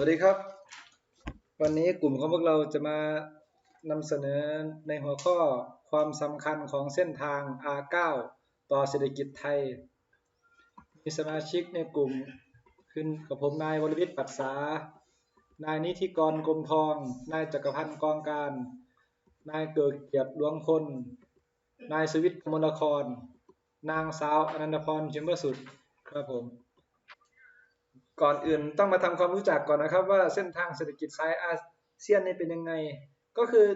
วัสดีครับ วันนี้กลุ่มของพวกเราจะมานำเสนอในหัวข้อความสำคัญของเส้นทาง R9 ต่อเศรษฐกิจไทย มีสมาชิกในกลุ่มขึ้นกับผมนายวรวิทย์ปัตษานายนิธิกรกรมทอง นายจักรพันธ์กองการ นายเกิดเกียรติหลวงพลนายสวิทย์กมลคร นางสาวอนันตพรชิมประสุดครับผม ก่อนอื่นต้องมาทำความรู้จักก่อนนะครับ ว่าเส้นทางเศรษฐกิจสายอาเซียนนี่เป็นยังไง ก็คือ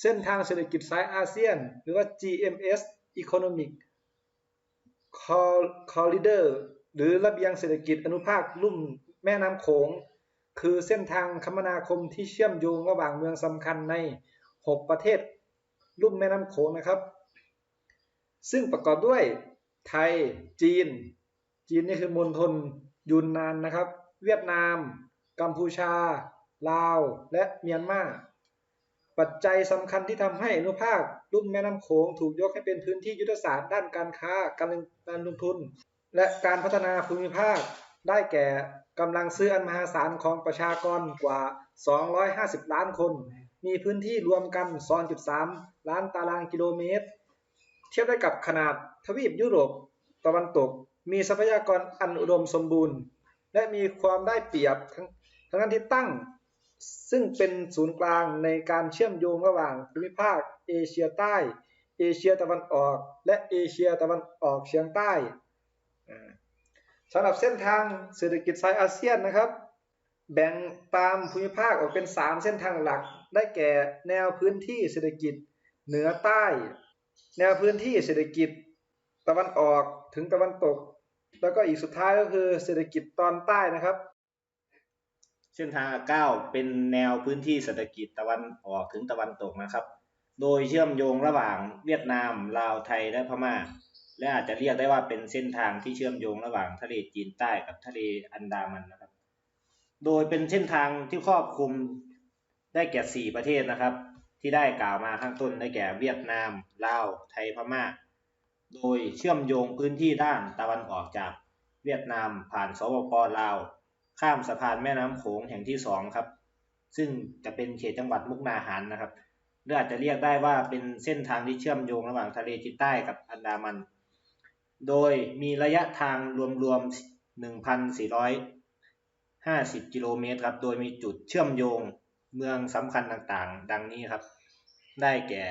เส้นทางเศรษฐกิจสายอาเซียน หรือว่า GMS Economic Corridor หรือระเบียงเศรษฐกิจอนุภาคลุ่มแม่น้ำโขง คือเส้นทางคมนาคมที่เชื่อมโยงระหว่างเมืองสำคัญใน 6 ประเทศลุ่มแม่น้ำโขงนะครับ ซึ่งประกอบด้วยไทย จีน จีนนี่คือมณฑล ยุนนานนะครับ เวียดนาม กัมพูชา ลาว และเมียนมาปัจจัยสำคัญที่ทำให้อนุภาคลุ่มแม่น้ำโขงถูกยกให้เป็นพื้นที่ยุทธศาสตร์ด้านการค้าการลงทุน และการพัฒนาภูมิภาค ได้แก่กำลังซื้ออันมหาศาลของประชากรกว่า 250 ล้านคน มีพื้นที่รวมกัน 2.3 ล้านตารางกิโลเมตร เทียบได้กับขนาดทวีปยุโรปตะวันตก มีทรัพยากรอันอุดมสมบูรณ์ และมีความได้เปรียบทั้งทั้งนั้นที่ตั้ง ซึ่งเป็นศูนย์กลางในการเชื่อมโยงระหว่างภูมิภาคเอเชียใต้ เอเชียตะวันออก และเอเชียตะวันออกเฉียงใต้สำหรับเส้นทางเศรษฐกิจสายอาเซียนนะครับ แบ่งตามภูมิภาคออกเป็น 3 เส้นทางหลัก ได้แก่แนวพื้นที่เศรษฐกิจเหนือใต้ แนวพื้นที่เศรษฐกิจตะวันออกถึงตะวันตก แล้วก็อีกสุดท้ายก็คือเศรษฐกิจตอนใต้นะครับ เส้นทางเก้าเป็นแนวพื้นที่เศรษฐกิจตะวันออกถึงตะวันตกนะครับ โดยเชื่อมโยงระหว่างเวียดนามลาวไทยและพม่า และอาจจะเรียกได้ว่าเป็นเส้นทางที่เชื่อมโยงระหว่างทะเลจีนใต้กับทะเลอันดามันนะครับ โดยเป็นเส้นทางที่ครอบคลุมได้แก่ 4 ประเทศนะครับ ที่ได้กล่าวมาข้างต้นได้แก่เวียดนามลาวไทยพม่า โดยเชื่อมโยงพื้นที่ด้านตะวันออกจากเวียดนามผ่านสปปลาว ข้ามสะพานแม่น้ำโขงแห่งที่สองครับ ซึ่งจะเป็นเขตจังหวัดมุกนาหารนะครับหรืออาจจะเรียกได้ว่าเป็นเส้นทางที่เชื่อมโยงระหว่างทะเลจีนใต้กับอันดามัน โดยมีระยะทางรวมๆ1,450 กิโลเมตรครับ โดยมีจุดเชื่อมโยงเมืองสำคัญต่างๆ ดังนี้ครับ ได้แก่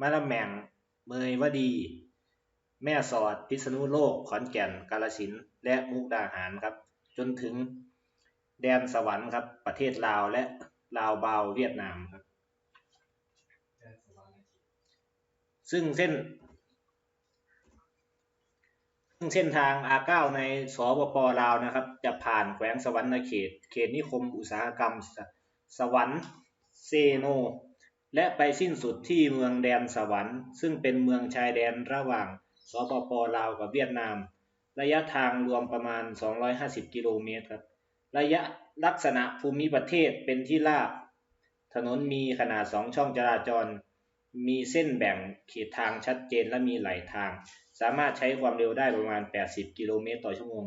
มะละแมงเมยวดี แม่สอดพิษณุโลก ขอนแก่น กาฬสินและมุกดาหารครับ จนถึงแดนสวรรค์ครับ ประเทศลาวและลาวเบาวเวียดนามครับ ซึ่งเส้น ซึ่งเส้นทาง R9 ในสปปลาวนะครับ จะผ่านแขวงสวรรณเขต เขตนิคมอุตสาหกรรมสสวรรค์เซโน และไปสิ้นสุดที่เมืองแดนสวรรค์ ซึ่งเป็นเมืองชายแดนระหว่าง สปปลาวกับเวียดนาม ระยะทางรวมประมาณ 250 กิโลเมตรครับ ระยะลักษณะภูมิประเทศเป็นที่ราบ ถนนมีขนาด 2 ช่องจราจร มีเส้นแบ่งเขตทางชัดเจนและมีไหลทาง สามารถใช้ความเร็วได้ประมาณ 80 กิโลเมตรต่อชั่วโมง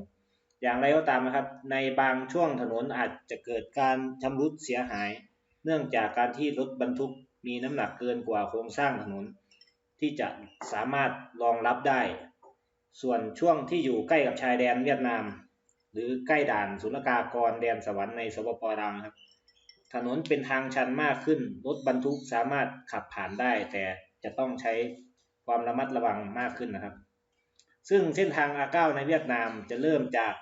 อย่างไรก็ตามนะครับ ในบางช่วงถนนอาจจะเกิดการชำรุดเสียหาย เนื่องจากการที่รถบรรทุกมีน้ำหนักเกินกว่าโครงสร้างถนน ที่จะสามารถรองรับได้ ส่วนช่วงที่อยู่ใกล้กับชายแดนเวียดนาม หรือใกล้ด่านศุลกากรแดนสวรรค์ในสปปลาวครับ ถนนเป็นทางชันมากขึ้น รถบรรทุกสามารถขับผ่านได้ แต่จะต้องใช้ความระมัดระวังมากขึ้นนะครับ ซึ่งเส้นทาง A9 ในเวียดนามจะเริ่มจาก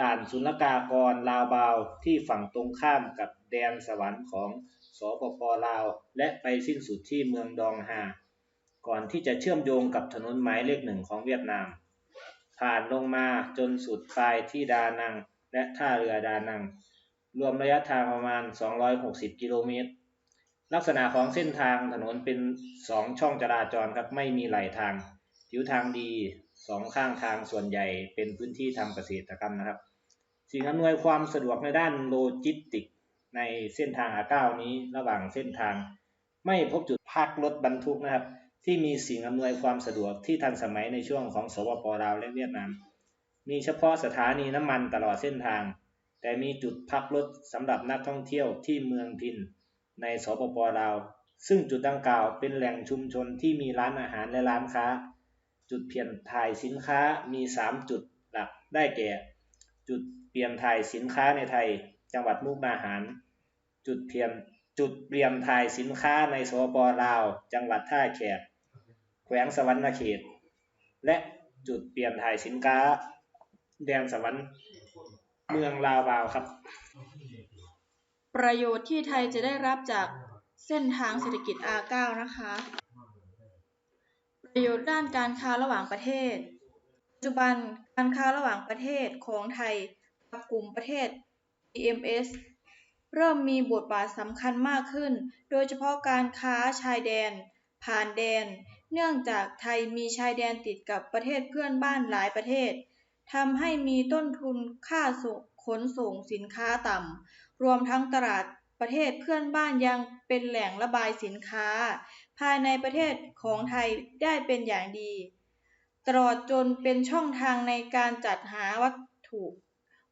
ด่านศุลกากรลาวบาวที่ฝั่งตรงข้ามกับแดนสวรรค์ของสปปลาว และไปสิ้นสุดที่เมืองดองฮา ก่อนที่จะเชื่อมโยงกับถนนหมายเลขหนึ่งของเวียดนาม ผ่านลงมาจนสุดปลายที่ดานังและท่าเรือดานัง รวมระยะทางประมาณ 260 กิโลเมตร ลักษณะของเส้นทางถนนเป็น 2 ช่องจราจรครับไม่มีไหลทางผิวทางดีสองข้างทางส่วนใหญ่เป็นพื้นที่ทำเกษตรกรรมนะครับ สิ่งอำนวยความสะดวกในด้านโลจิสติก ในเส้นทาง A9 นี้ระหว่างเส้นทาง ไม่พบจุดพักรถบรรทุกนะครับ ที่มีสิ่งอำนวยความสะดวกที่ทันสมัยในช่วงของสปปลาวและเวียดนาม มีเฉพาะสถานีน้ำมันตลอดเส้นทาง แต่มีจุดพักรถสำหรับนักท่องเที่ยวที่เมืองพินในสปปลาว ซึ่งจุดดังกล่าวเป็นแหล่งชุมชนที่มีร้านอาหารและร้านค้า จุดเปลี่ยนถ่ายสินค้ามี 3 จุดหลักได้แก่ จุดเปลี่ยนถ่ายสินค้าในไทย จังหวัดมุกดาหาร จุดเปลี่ยนจุดเปลี่ยนถ่ายสินค้าในสปปลาว จังหวัดท่าแขก แขวงสวรรณเขต และจุดเปลี่ยนถ่ายสินค้า แดนสวรรค์เมืองลาวบาวครับ ประโยชน์ที่ไทยจะได้รับจากเส้นทางเศรษฐกิจ R9 นะคะ ประโยชน์ด้านการค้าระหว่างประเทศ ปัจจุบันการค้าระหว่างประเทศของไทยกับกลุ่มประเทศ EMS เริ่มมีบทบาทสำคัญมากขึ้น โดยเฉพาะการค้าชายแดน ผ่านแดน เนื่องจากไทยมีชายแดนติดกับประเทศเพื่อนบ้านหลายประเทศทำให้มีต้นทุนค่าส่งขนส่งสินค้าต่ำ รวมทั้งตลาดประเทศเพื่อนบ้านยังเป็นแหล่งระบายสินค้า ภายในประเทศของไทยได้เป็นอย่างดี ตลอดจนเป็นช่องทางในการจัดหาวัตถุ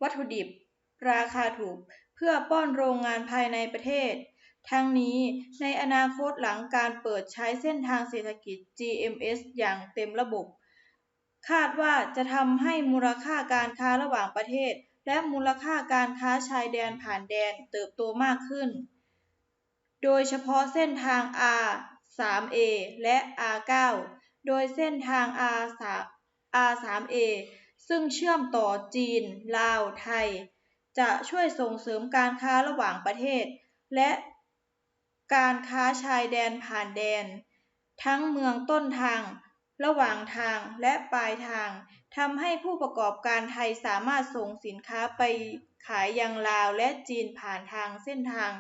วัตถุดิบ ราคาถูกเพื่อป้อนโรงงานภายในประเทศ ทั้งนี้ในอนาคตหลังการเปิดใช้เส้นทางเศรษฐกิจ GMS อย่างเต็มระบบ คาดว่าจะทำให้มูลค่าการค้าระหว่างประเทศ และมูลค่าการค้าชายแดนผ่านแดนเติบโตมากขึ้น โดยเฉพาะเส้นทาง R3A และ R9 โดยเส้นทาง R3 R3A ซึ่งเชื่อมต่อจีน ลาว ไทย จะช่วยส่งเสริมการค้าระหว่างประเทศ และ การค้าชายแดนผ่านแดน ทั้งเมืองต้นทาง ระหว่างทางและปลายทางทำให้ผู้ประกอบการไทยสามารถส่งสินค้าไปขายยังลาวและจีนผ่านทางเส้นทาง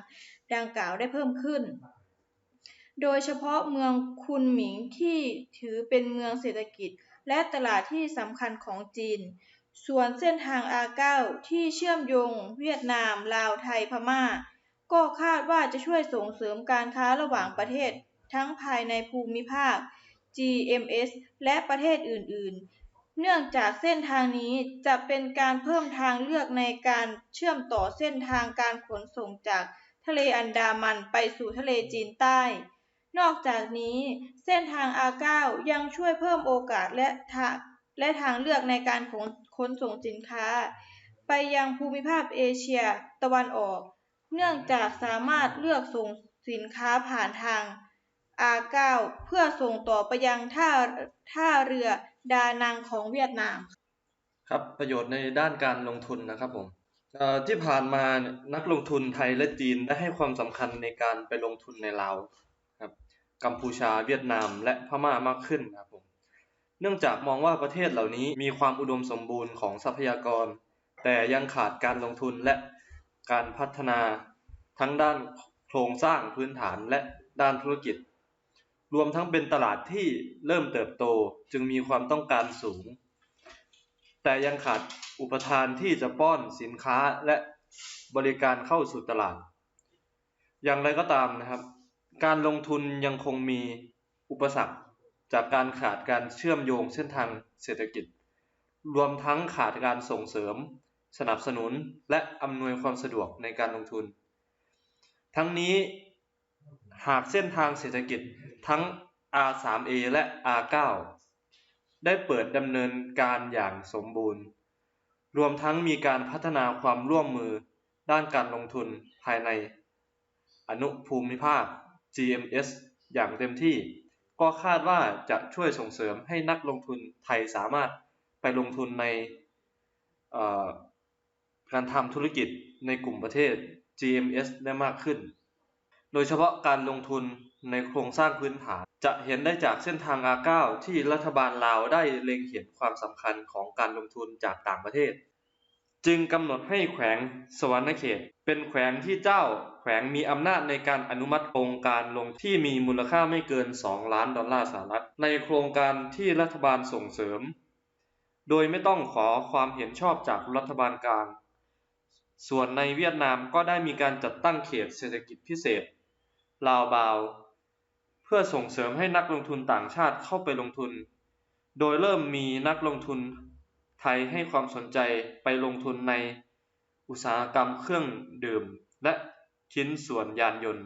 ดังกล่าวได้เพิ่มขึ้น โดยเฉพาะเมืองคุนหมิงที่ถือเป็นเมืองเศรษฐกิจและตลาดที่สำคัญของจีน ส่วนเส้นทาง R9 ที่เชื่อมโยงเวียดนาม ลาว ไทย พม่า ก็คาดว่าจะช่วยส่งเสริมการค้าระหว่างประเทศ ทั้งภายในภูมิภาค GMS และประเทศอื่น ๆ เนื่องจากเส้นทางนี้จะเป็นการเพิ่มทางเลือกในการเชื่อมต่อเส้นทางการขนส่งจากทะเลอันดามันไปสู่ทะเลจีนใต้ นอกจากนี้เส้นทาง R9 ยังช่วยเพิ่มโอกาสและทาและทางเลือกในการขนขนส่งสินค้า ไปยังภูมิภาคเอเชีย ตะวันออก เนื่องจากสามารถเลือกส่งสินค้าผ่านทาง R9 เพื่อส่งต่อไปยังท่าท่าเรือดานังของเวียดนาม ครับประโยชน์ในด้านการลงทุนนะครับผมที่ผ่านมานักลงทุนไทยและจีนได้ให้ความสำคัญในการไปลงทุนในลาวครับกัมพูชาเวียดนามและพม่ามากขึ้นนะครับผมเนื่องจากมองว่าประเทศเหล่านี้มีความอุดมสมบูรณ์ของทรัพยากร แต่ยังขาดการลงทุนและ การพัฒนาทั้งด้านโครงสร้างพื้นฐานและด้านธุรกิจ รวมทั้งเป็นตลาดที่เริ่มเติบโตจึงมีความต้องการสูง แต่ยังขาดอุปทานที่จะป้อนสินค้าและบริการเข้าสู่ตลาด อย่างไรก็ตามนะครับ การลงทุนยังคงมีอุปสรรคจากการขาดการเชื่อมโยงเส้นทางเศรษฐกิจ รวมทั้งขาดการส่งเสริม สนับสนุนและอำนวยความสะดวกในการลงทุน ทั้งนี้หากเส้นทางเศรษฐกิจทั้ง R3A และ R9 ได้เปิดดำเนินการอย่างสมบูรณ์ รวมทั้งมีการพัฒนาความร่วมมือด้านการลงทุนภายใน อนุภูมิภาค GMS อย่างเต็มที่ ก็คาดว่าจะช่วยส่งเสริมให้นักลงทุนไทยสามารถไปลงทุนใน การทำธุรกิจในกลุ่มประเทศ GMS ได้มากขึ้น โดยเฉพาะการลงทุนในโครงสร้างพื้นฐาน จะเห็นได้จากเส้นทาง R9 ที่รัฐบาลลาวได้เล็งเห็นความสำคัญของการลงทุนจากต่างประเทศ จึงกำหนดให้แขวงสวรรณเขต เป็นแขวงที่เจ้า แขวงมีอำนาจในการอนุมัติโครงการลงที่มีมูลค่าไม่เกิน 2 ล้านดอลลาร์สหรัฐ ในโครงการที่รัฐบาลส่งเสริม โดยไม่ต้องขอความเห็นชอบจากรัฐบาลกลาง ส่วนในเวียดนามก็ได้มีการจัดตั้งเขตเศรษฐกิจพิเศษ ลาวบาว เพื่อส่งเสริมให้นักลงทุนต่างชาติเข้าไปลงทุน โดยเริ่มมีนักลงทุนไทยให้ความสนใจไปลงทุนในอุตสาหกรรมเครื่องดื่ม และชิ้นส่วนยานยนต์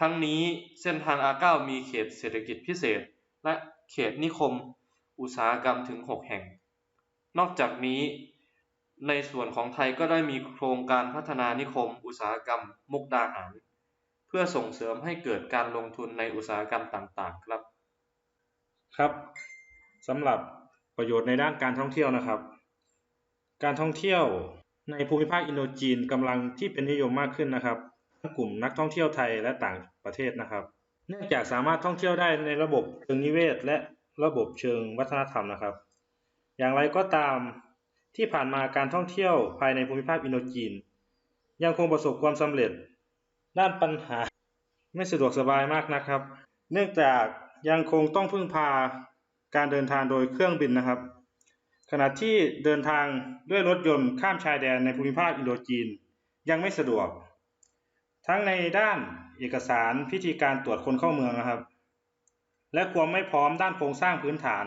ทั้งนี้เส้นทาง R9 มีเขตเศรษฐกิจพิเศษ และเขตนิคม อุตสาหกรรมถึง 6 แห่ง นอกจากนี้ ในส่วนของไทยก็ได้มีโครงการพัฒนานิคม อุตสาหกรรม มุกดาหาร เพื่อส่งเสริมให้เกิดการลงทุนในอุตสาหกรรมต่างๆ ครับ ครับสำหรับประโยชน์ในด้านการท่องเที่ยวนะครับ การท่องเที่ยวในภูมิภาคอินโดจีนกำลังที่เป็นนิยมมากขึ้นนะครับทั้งกลุ่มนักท่องเที่ยวไทยและต่างประเทศนะครับ เนื่องจากสามารถท่องเที่ยวได้ในระบบเชิงนิเวศ และระบบเชิงวัฒนธรรมนะครับ อย่างไรก็ตาม ที่ผ่านมาการท่องเที่ยวภายในภูมิภาคอินโดจีน ยังคงประสบความสำเร็จ ด้านปัญหา ไม่สะดวกสบายมากนะครับ เนื่องจากยังคงต้องพึ่งพาการเดินทางโดยเครื่องบินนะครับ ขณะที่เดินทางด้วยรถยนต์ข้ามชายแดนในภูมิภาคอินโดจีน ยังไม่สะดวก ทั้งในด้านเอกสารพิธีการตรวจคนเข้าเมืองนะครับ และความไม่พร้อมด้านโครงสร้างพื้นฐาน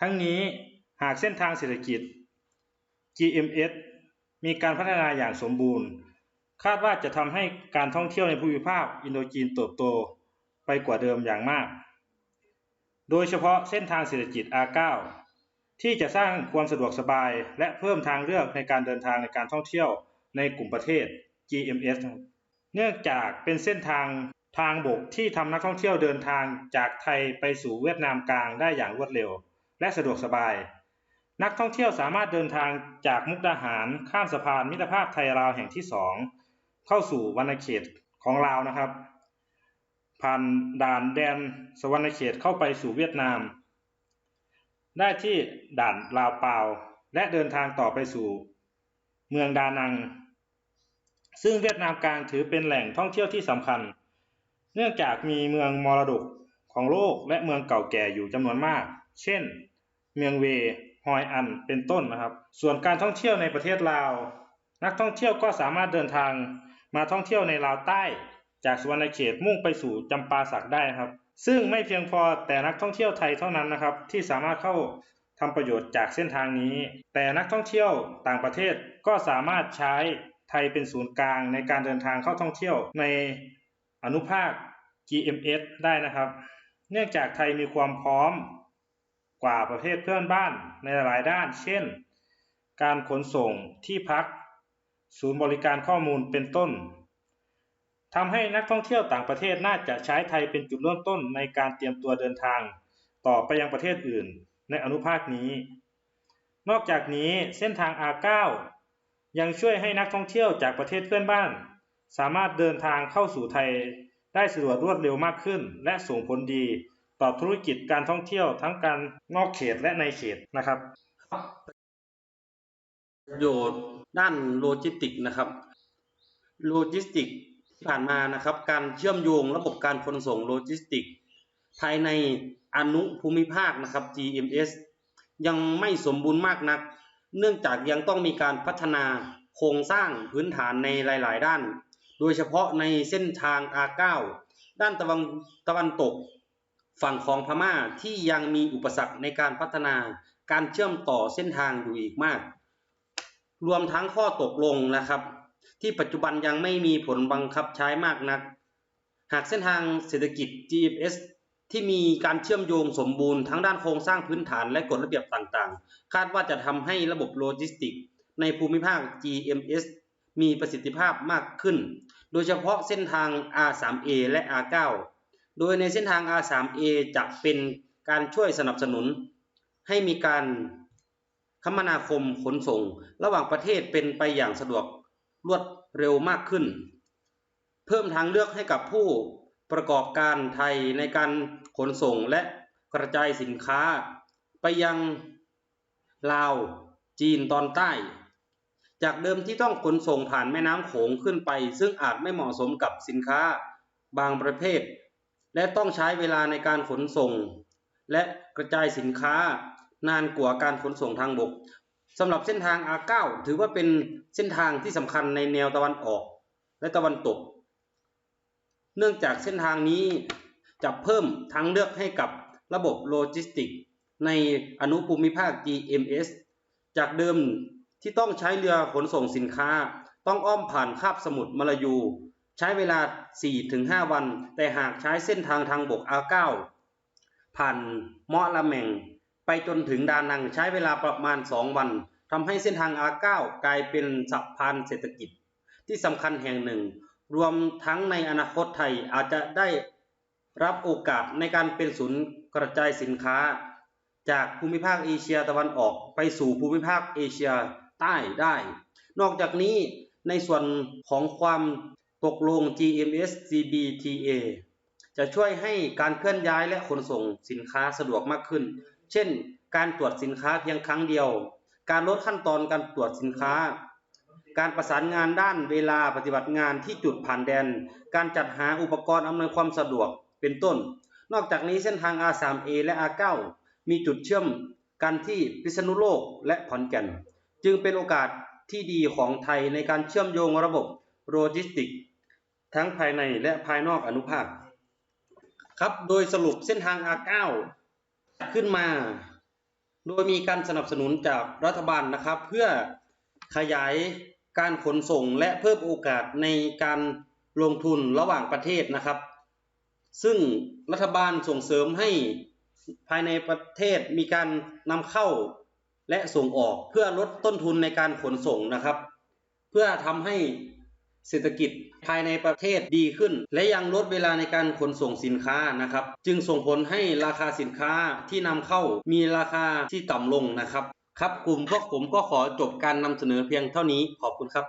ทั้งนี้หากเส้นทางเศรษฐกิจ GMS มีการพัฒนาอย่างสมบูรณ์ คาดว่าจะทำให้การท่องเที่ยวในภูมิภาคอินโดจีนเติบโตไปกว่าเดิมอย่างมาก โดยเฉพาะเส้นทางเศรษฐกิจ R9 ที่จะสร้างความสะดวกสบายและเพิ่มทางเลือกในการเดินทางในการท่องเที่ยวในกลุ่มประเทศ GMS เนื่องจากเป็นเส้นทางทางบกที่ทำนักท่องเที่ยวเดินทางจากไทยไปสู่เวียดนามกลางได้อย่างรวดเร็ว และสะดวกสบาย นักท่องเที่ยวสามารถเดินทางจากมุกดาหารข้ามสะพานมิตรภาพไทยลาวแห่งที่สองเข้าสู่วรรณเขตของลาวนะครับ ผ่านด่านแดนสวรรณเขตเข้าไปสู่เวียดนาม ได้ที่ด่านลาวเปาและเดินทางต่อไปสู่เมืองดานัง ซึ่งเวียดนามกลางถือเป็นแหล่งท่องเที่ยวที่สำคัญ เนื่องจากมีเมืองมรดกของโลกและเมืองเก่าแก่อยู่จำนวนมาก เช่น เมืองเว ฮอยอันเป็นต้นนะครับ ส่วนการท่องเที่ยวในประเทศลาว นักท่องเที่ยวก็สามารถเดินทางมาท่องเที่ยวในลาวใต้ จากสุวรรณเขตมุ่งไปสู่จำปาสักได้นะครับ ซึ่งไม่เพียงพอแต่นักท่องเที่ยวไทยเท่านั้นนะครับ ที่สามารถเข้าทำประโยชน์จากเส้นทางนี้ แต่นักท่องเที่ยวต่างประเทศก็สามารถใช้ไทยเป็นศูนย์กลางในการเดินทางเข้าท่องเที่ยวในอนุภาค GMS ได้นะครับ เนื่องจากไทยมีความพร้อม กว่าประเทศเพื่อนบ้านในหลายด้าน เช่น การขนส่งที่พัก ศูนย์บริการข้อมูลเป็นต้นทำให้นักท่องเที่ยวต่างประเทศน่าจะใช้ไทยเป็นจุดเริ่มต้นในการเตรียมตัวเดินทาง ต่อไปยังประเทศอื่นในอนุภาคนี้ นอกจากนี้เส้นทาง R9 ยังช่วยให้นักท่องเที่ยวจากประเทศเพื่อนบ้าน สามารถเดินทางเข้าสู่ไทยได้สะดวกรวดเร็วมากขึ้น และส่งผลดี ต่อธุรกิจการท่องเที่ยวทั้งการนอกเขตและในเขตนะครับ ประโยชน์ด้านโลจิสติกนะครับโลจิสติกที่ผ่านมานะครับ การเชื่อมโยงระบบการขนส่งโลจิสติก ภายในอนุภูมิภาคนะครับ GMS ยังไม่สมบูรณ์มากนัก เนื่องจากยังต้องมีการพัฒนาโครงสร้างพื้นฐานในหลาย ๆ ด้าน โดยเฉพาะในเส้นทาง R9 ด้านตะวันตะวันตก ฝั่งของพม่าที่ยังมีอุปสรรคในการพัฒนาการเชื่อมต่อเส้นทางอยู่อีกมาก รวมทั้งข้อตกลงนะครับ ที่ปัจจุบันยังไม่มีผลบังคับใช้มากนัก หากเส้นทางเศรษฐกิจ GMS ที่มีการเชื่อมโยงสมบูรณ์ทั้งด้านโครงสร้างพื้นฐานและกฎระเบียบต่างๆ คาดว่าจะทำให้ระบบโลจิสติกส์ในภูมิภาค GMS มีประสิทธิภาพมากขึ้น โดยเฉพาะเส้นทาง R3A และ R9 โดยในเส้นทาง R3A จะเป็นการช่วยสนับสนุน ให้มีการคมนาคมขนส่ง ระหว่างประเทศเป็นไปอย่างสะดวกรวดเร็วมากขึ้น เพิ่มทางเลือกให้กับผู้ประกอบการไทยในการขนส่งและกระจายสินค้า ไปยังลาว จีนตอนใต้ จากเดิมที่ต้องขนส่งผ่านแม่น้ำโขงขึ้นไป ซึ่งอาจไม่เหมาะสมกับสินค้าบางประเภท และต้องใช้เวลาในการขนส่ง และกระจายสินค้านานกว่าการขนส่งทางบกสำหรับเส้นทาง R9 ถือว่าเป็นเส้นทางที่สำคัญในแนวตะวันออกและตะวันตก เนื่องจากเส้นทางนี้จะเพิ่มทางเลือกให้กับระบบโลจิสติกส์ในอนุภูมิภาค GMS จากเดิมที่ต้องใช้เรือขนส่งสินค้า ต้องอ้อมผ่านคาบสมุทรมาลายู ใช้เวลา 4-5 วัน แต่หากใช้เส้นทางทางบก A9 ผ่านเมาะละแมงไปจนถึงดานังใช้เวลาประมาณ 2 วันทำให้เส้นทาง A9 กลายเป็นสะพานเศรษฐกิจ ที่สำคัญแห่งหนึ่ง รวมทั้งในอนาคตไทยอาจจะได้รับโอกาสในการเป็นศูนย์กระจายสินค้า จากภูมิภาคเอเชียตะวันออกไปสู่ภูมิภาคเอเชียใต้ได้ นอกจากนี้ในส่วนของความ ตกลง GMS CBTA จะช่วยให้การเคลื่อนย้ายและขนส่งสินค้าสะดวกมากขึ้น เช่น การตรวจสินค้าเพียงครั้งเดียว การลดขั้นตอนการตรวจสินค้า การประสานงานด้านเวลาปฏิบัติงานที่จุดผ่านแดน การจัดหาอุปกรณ์อำนวยความสะดวก เป็นต้น นอกจากนี้เส้นทาง R3A และ R9 มีจุดเชื่อมกันที่พิษณุโลกและขอนแก่น จึงเป็นโอกาสที่ดีของไทยในการเชื่อมโยงระบบโลจิสติกส์ ทั้งภายในและภายนอกอนุภาค ครับ โดยสรุปเส้นทาง R9 ขึ้นมา โดยมีการสนับสนุนจากรัฐบาลนะครับ เพื่อขยายการขนส่งและเพิ่มโอกาสในการลงทุนระหว่างประเทศนะครับ ซึ่งรัฐบาลส่งเสริมให้ภายในประเทศมีการนำเข้าและส่งออกเพื่อลดต้นทุนในการขนส่งนะครับ เพื่อทำให้เศรษฐกิจ ภายในประเทศดีขึ้น และยังลดเวลาในการขนส่งสินค้านะครับจึงส่งผลให้ราคาสินค้าที่นำเข้ามีราคาที่ต่ำลงนะครับ ครับกลุ่มพวกผมก็ขอจบการนำเสนอเพียงเท่านี้ขอบคุณครับ